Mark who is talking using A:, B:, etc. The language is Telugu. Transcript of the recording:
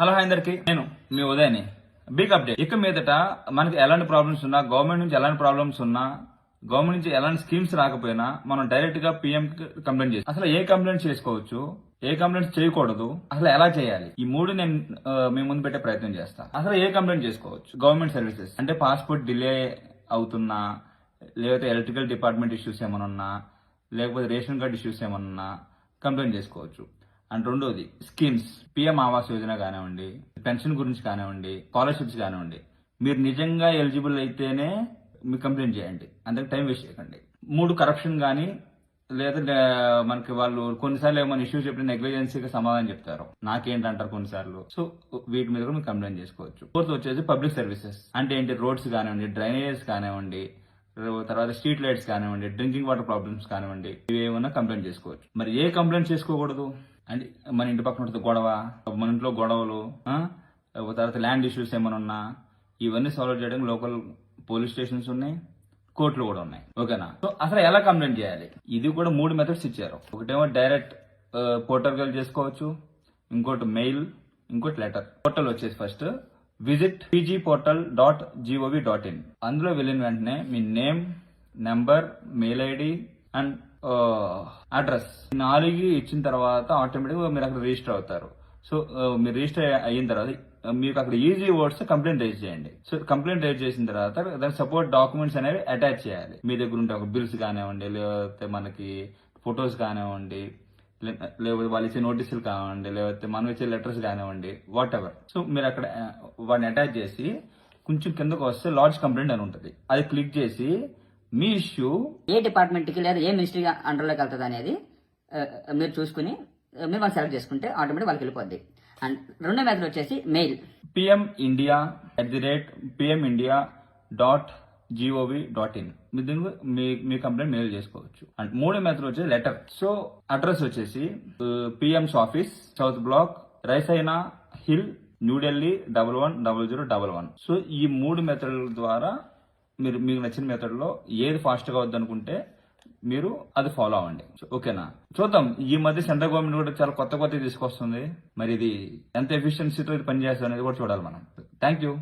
A: హలో హాయ్ అందరికి. నేను మీ ఉదయని. బిగ్ అప్డేట్ ఇక మీదట మనకి ఎలాంటి ప్రాబ్లమ్స్ ఉన్నా గవర్నమెంట్ నుంచి ఎలాంటి ప్రాబ్లమ్స్ ఉన్నా గవర్నమెంట్ నుంచి ఎలాంటి స్కీమ్స్ రాకపోయినా మనం డైరెక్ట్గా పిఎం కంప్లైంట్ చేసి అసలు ఏ కంప్లైంట్ చేసుకోవచ్చు? ఏ కంప్లైంట్ చేయకూడదు? అసలు ఎలా చేయాలి? ఈ మూడు నేను మీ ముందు పెట్టే ప్రయత్నం చేస్తాను అసలు ఏ కంప్లైంట్ చేసుకోవచ్చు? గవర్నమెంట్ సర్వీసెస్ అంటే పాస్పోర్ట్ డిలే అవుతున్నా లేకపోతే ఎలక్ట్రికల్ డిపార్ట్మెంట్ ఇష్యూస్ ఏమైనా ఉన్నా లేకపోతే రేషన్ కార్డ్ ఇష్యూస్ ఏమైనా ఉన్నా కంప్లైంట్ చేసుకోవచ్చు. అండ్ రెండోది స్కీమ్స్ పిఎం ఆవాస్ యోజన కానివ్వండి పెన్షన్ గురించి కానివ్వండి స్కాలర్షిప్స్ కానివ్వండి మీరు నిజంగా ఎలిజిబుల్ అయితేనే మీరు కంప్లైంట్ చేయండి. అందుకే టైం వేస్ట్ చేయకండి. మూడు కరప్షన్ కానీ లేదా మనకి వాళ్ళు కొన్నిసార్లు ఏమైనా ఇష్యూస్ చెప్పిన నెగ్లిజెన్సీగా సమాధానం చెప్తారు. నాకేంటంటారు కొన్నిసార్లు? సో వీటి మీద కూడా మీరు కంప్లైంట్ చేసుకోవచ్చు. ఫోర్త్ వచ్చేసి పబ్లిక్ సర్వీసెస్ అంటే ఏంటి? రోడ్స్ కానివ్వండి డ్రైనేజెస్ కానివ్వండి తర్వాత స్ట్రీట్ లైట్స్ కానివ్వండి డ్రింకింగ్ వాటర్ ప్రాబ్లమ్స్ కానివ్వండి ఇవి ఏమైనా కంప్లైంట్ చేసుకోవచ్చు. మరి ఏ కంప్లైంట్ చేసుకోకూడదు? అంటే మన ఇంటి పక్కన ఉంటుంది గొడవ మన ఇంట్లో గొడవలు తర్వాత ల్యాండ్ ఇష్యూస్ ఏమైనా ఉన్నా ఇవన్నీ సాల్వ్ చేయడానికి లోకల్ పోలీస్ స్టేషన్స్ ఉన్నాయి కోర్టులు కూడా ఉన్నాయి. ఓకేనా సో అసలు ఎలా కంప్లైంట్ చేయాలి? ఇది కూడా మూడు మెథడ్స్ ఇచ్చారు. ఒకటేమో డైరెక్ట్ పోర్టల్గా చేసుకోవచ్చు ఇంకోటి మెయిల్ ఇంకోటి లెటర్ పోర్టల్ వచ్చేసి first visit PG portal dot G O V dot in అందులో వెళ్ళిన వెంటనే మీ name number mail ID and address. నాలుగు ఇచ్చిన తర్వాత ఆటోమేటిక్గా మీరు అక్కడ రిజిస్టర్ అవుతారు. సో మీరు రిజిస్టర్ అయిన తర్వాత మీకు అక్కడ ఈజీ వర్డ్స్ కంప్లైంట్ రేజ్ చేయండి. సో కంప్లైంట్ రేజ్ చేసిన తర్వాత దాని సపోర్ట్ డాక్యుమెంట్స్ అనేవి అటాచ్ చేయాలి. మీ దగ్గర ఉంటే ఒక బిల్స్ కానివ్వండి లేకపోతే మనకి ఫొటోస్ కానివ్వండి లే- లేకపోతే వాళ్ళు ఇచ్చే నోటీసులు కానివ్వండి లేకపోతే మనం ఇచ్చే లెటర్స్ కానివ్వండి వాట్ ఎవర్ సో మీరు అక్కడ వాడిని వాటిని అటాచ్ చేసి కొంచెం కిందకు వస్తే లాడ్జ్ కంప్లైంట్ అని ఉంటుంది. అది క్లిక్ చేసి మీ ఇష్యూ
B: ఏ డిపార్ట్మెంట్కి లేదా ఏ మినిస్ట్రీ అండర్లోకి వెళ్తుంది అనేది మీరు చూసుకుని మీరు వాళ్ళు సెలెక్ట్ చేసుకుంటే ఆటోమేటిక్ వాళ్ళకి వెళ్ళిపోద్ది. అండ్ రెండో మెథడ్ వచ్చేసి mail.
A: PM India at the rate PM India dot G O V dot in మీ మీ మీ కంప్లైంట్ మెయిల్ చేసుకోవచ్చు. అండ్ మూడో మెథడ్ వచ్చేసి లెటర్ సో అడ్రస్ వచ్చేసి PM's office south block Raisina hill New Delhi double one double zero double one so ఈ మూడు మెథడ్ల ద్వారా మీరు మీకు నచ్చిన మెథడ్లో ఏది ఫాస్ట్గా వద్దనుకుంటే మీరు అది ఫాలో అవ్వండి. ఓకేనా? చూద్దాం. ఈ మధ్య సెంట్రల్ గవర్నమెంట్ కూడా చాలా కొత్త కొత్త తీసుకొస్తుంది. మరి ఇది ఎంత ఎఫిషియన్సీతో ఇది పనిచేస్తుంది అనేది కూడా చూడాలి మనం. Thank you